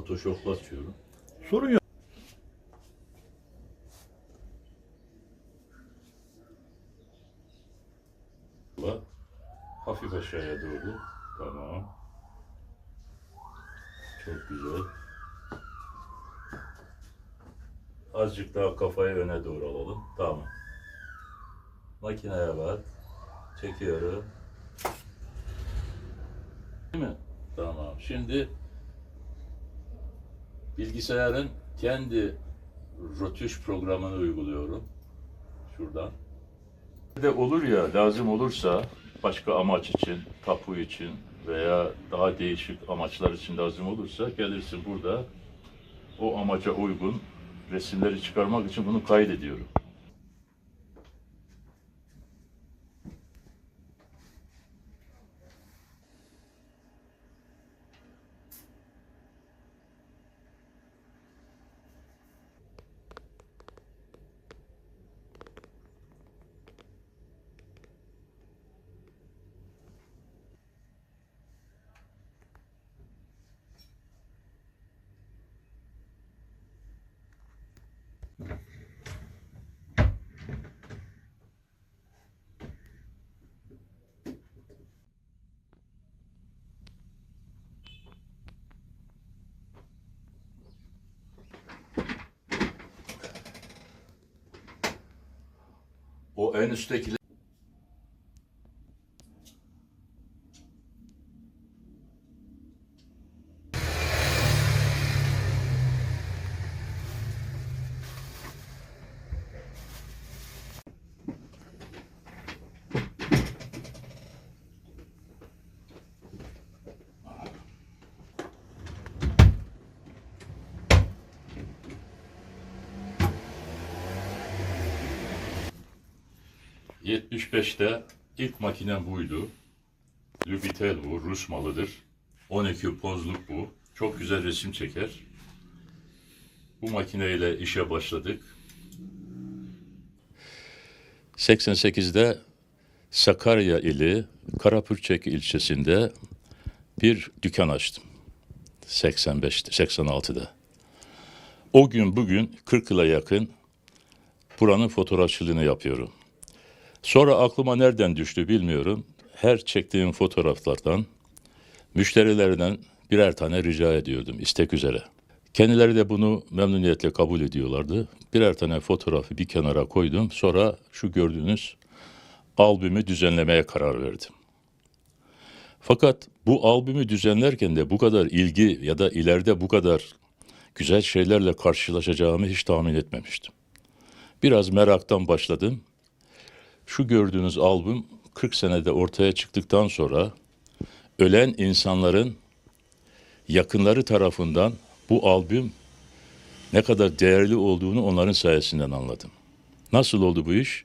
Photoshop'la açıyorum. Sorun yok. Hafif aşağıya doğru. Tamam. Çok güzel. Azıcık daha kafayı öne doğru alalım. Tamam. Makineye bak. Çekiyorum. Değil mi? Tamam. Şimdi bilgisayarın kendi rötuş programını uyguluyorum. Şuradan. de olur ya lazım olursa başka amaç için, tapu için veya daha değişik amaçlar için lazım olursa gelirsin burada o amaca uygun resimleri çıkarmak için bunu kaydediyorum. O en üstteki ...75'te ilk makinem buydu. Lubitel bu, Rus malıdır. 12 pozluk bu. Çok güzel resim çeker. Bu makineyle işe başladık. 88'de Sakarya ili Karapürçek ilçesinde bir dükkan açtım. 85'te, 86'da. O gün bugün 40 yıla yakın buranın fotoğrafçılığını yapıyorum. Sonra aklıma nereden düştü bilmiyorum. Her çektiğim fotoğraflardan müşterilerden birer tane rica ediyordum istek üzere. Kendileri de bunu memnuniyetle kabul ediyorlardı. Birer tane fotoğrafı bir kenara koydum. Sonra şu gördüğünüz albümü düzenlemeye karar verdim. Fakat bu albümü düzenlerken de bu kadar ilgi ya da ileride bu kadar güzel şeylerle karşılaşacağımı hiç tahmin etmemiştim. Biraz meraktan başladım. Şu gördüğünüz albüm 40 senede ortaya çıktıktan sonra ölen insanların yakınları tarafından bu albüm ne kadar değerli olduğunu onların sayesinden anladım. Nasıl oldu bu iş?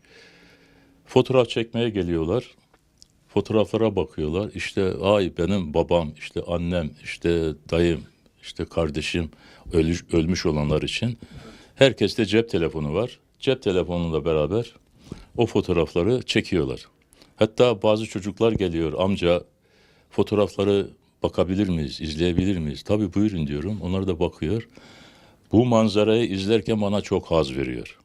Fotoğraf çekmeye geliyorlar. Fotoğraflara bakıyorlar. İşte ay benim babam, işte annem, işte dayım, işte kardeşim ölmüş, olanlar için. Herkeste cep telefonu var. Cep telefonuyla beraber o fotoğrafları çekiyorlar. Hatta bazı çocuklar geliyor amca fotoğrafları bakabilir miyiz, izleyebilir miyiz? Tabii buyurun diyorum. Onlar da bakıyor. Bu manzarayı izlerken bana çok haz veriyor.